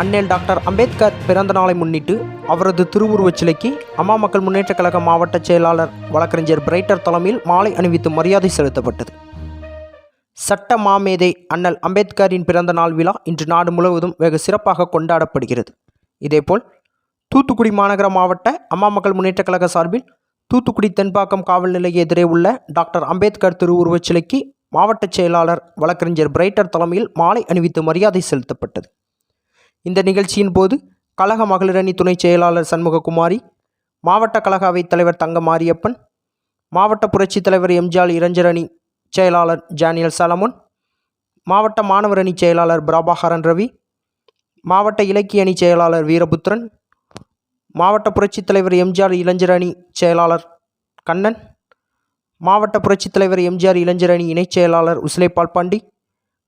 அண்ணல் டாக்டர் அம்பேத்கர் பிறந்த நாளை முன்னிட்டு அவரது திருவுருவச் சிலைக்கு அம்மா மக்கள் முன்னேற்றக் கழக மாவட்ட செயலாளர் வழக்கறிஞர் பிரைட்டர் தலைமையில் மாலை அணிவித்து மரியாதை செலுத்தப்பட்டது. சட்ட மாமேதை அண்ணல் அம்பேத்கரின் பிறந்த நாள் விழா இன்று நாடு முழுவதும் வெகு சிறப்பாக கொண்டாடப்படுகிறது. இதேபோல் தூத்துக்குடி மாநகர மாவட்ட அம்மா மக்கள் முன்னேற்றக் கழக சார்பில் தூத்துக்குடி தென்பாக்கம் காவல் நிலைய எதிரே உள்ள டாக்டர் அம்பேத்கர் திருவுருவச் சிலைக்கு மாவட்ட செயலாளர் வழக்கறிஞர் பிரைட்டர் தலைமையில் மாலை அணிவித்து மரியாதை செலுத்தப்பட்டது. இந்த நிகழ்ச்சியின் போது கழக மகளிரணி துணைச் செயலாளர் சண்முககுமாரி மாவட்ட கழக அவைத் தலைவர் தங்க மாரியப்பன் மாவட்ட புரட்சித் தலைவர் எம்ஜிஆர் இரஞ்சரணி செயலாளர் ஜானியல் சலமுன் மாவட்ட மாணவர் அணி செயலாளர் பிரபாகரன் ரவி மாவட்ட இலக்கிய அணி செயலாளர் வீரபுத்திரன் மாவட்ட புரட்சித் தலைவர் எம்ஜிஆர் இளைஞர் அணி செயலாளர் கண்ணன் மாவட்ட புரட்சித் தலைவர் எம்ஜிஆர் இளைஞர் அணி இணைச் செயலாளர் உசிலைப்பால் பாண்டி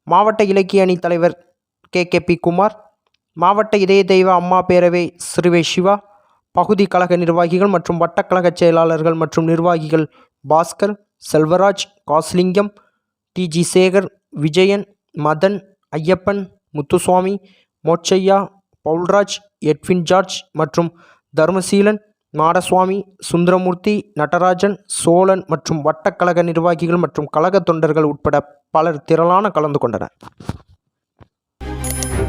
மாவட்ட இலக்கிய அணி தலைவர் கே கே பி குமார் மாவட்ட இதய தெய்வ அம்மா பேரவை சிறுவை சிவா பகுதி கழக நிர்வாகிகள் மற்றும் வட்டக்கழக செயலாளர்கள் மற்றும் நிர்வாகிகள் Bhaskar Selvaraj Kasilingam T G Sekar Vijayan Madhan Ayyappan Muthuswamy Mochaiya Paulraj Edwin George மற்றும் தர்மசீலன் மாடசுவாமி சுந்தரமூர்த்தி நடராஜன் சோழன் மற்றும் வட்டக்கழக நிர்வாகிகள் மற்றும் கழக தொண்டர்கள் உட்பட பலர் திரளான கலந்து கொண்டனர்.